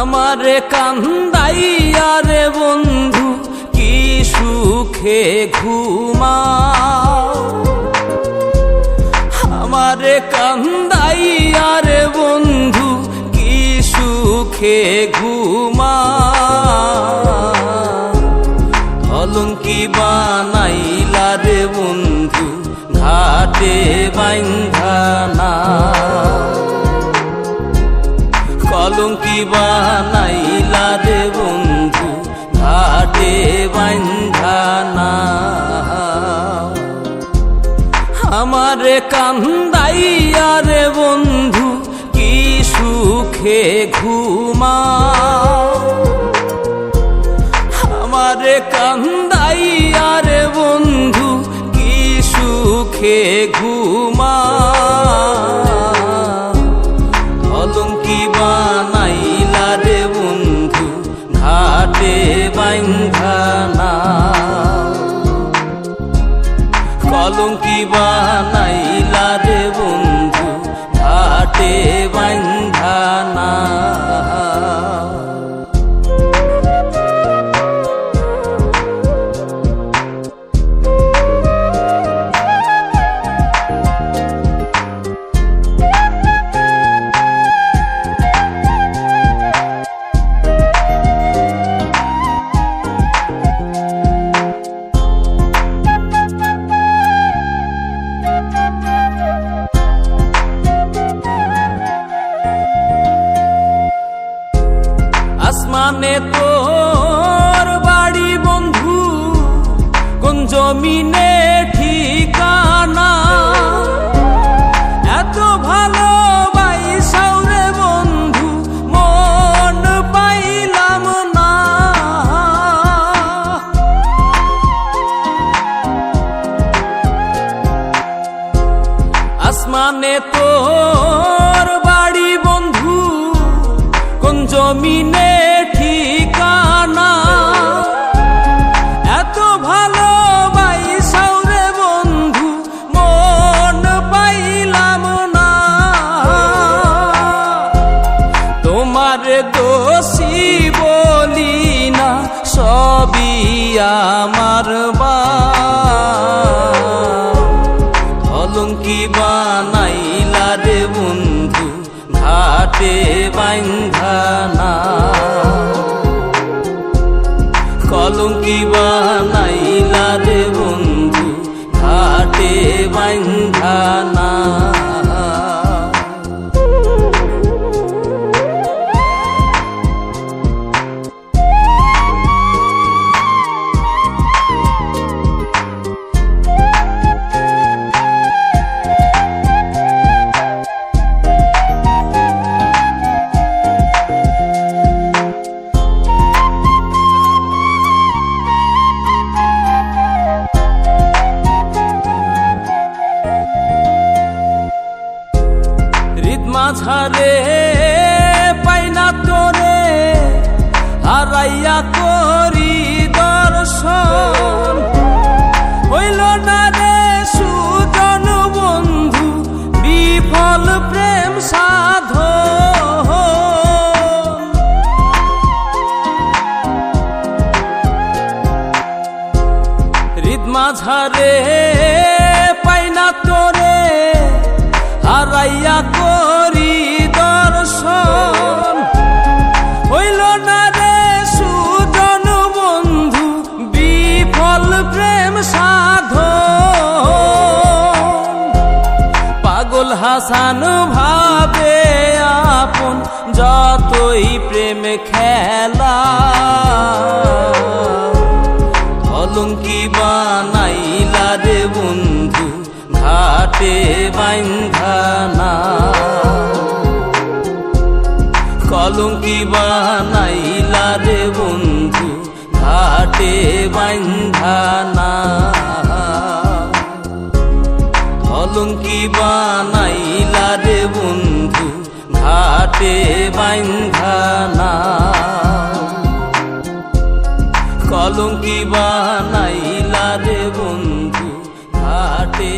আমারে কান্দাইয়া রে বন্ধু, কি সুখে ঘুমা আমারে কান্দাইয়া রে বন্ধু, কি সুখে ঘুমা অলঙ্কি বানাইলা রে বন্ধু, ঘাটে বাইন্ধানা কান্দাইয়া রে বন্ধু কি সুখে ঘুমা আমারে কান্দাইয়া রে বন্ধু কি সুখে ঘুমা কলঙ্কি বানাইলা আসমানে তোর বাড়ি, বন্ধু, কোন জমিনে ঠিকানা? এত ভালো বাইসাউরে বন্ধু, মন পাইলাম না। আসমানে তোর বাড়ি, বন্ধু জমিনে আমার মাঝারে পাইনা তোরে, হারাইয়া করি দর্শন। হইল না রে সুজন বন্ধু, বিফল প্রেম সাধ মাঝারে পাইনা তোরে, হারাইয়া করি হাসান ভাবে আপন, যতই প্রেম খেলা। অলঙ্কি বানাইলা রে বন্ধু, ঘাটে বাইন্ধানা কলঙ্কি বানাইলা রে বন্ধু, ঘাটে বাইন্ধানা অলঙ্কি বানাইলা রে বন্ধু ঘাটে বাইন্ধানা কলঙ্কি বানাইলা রে বন্ধু ঘাটে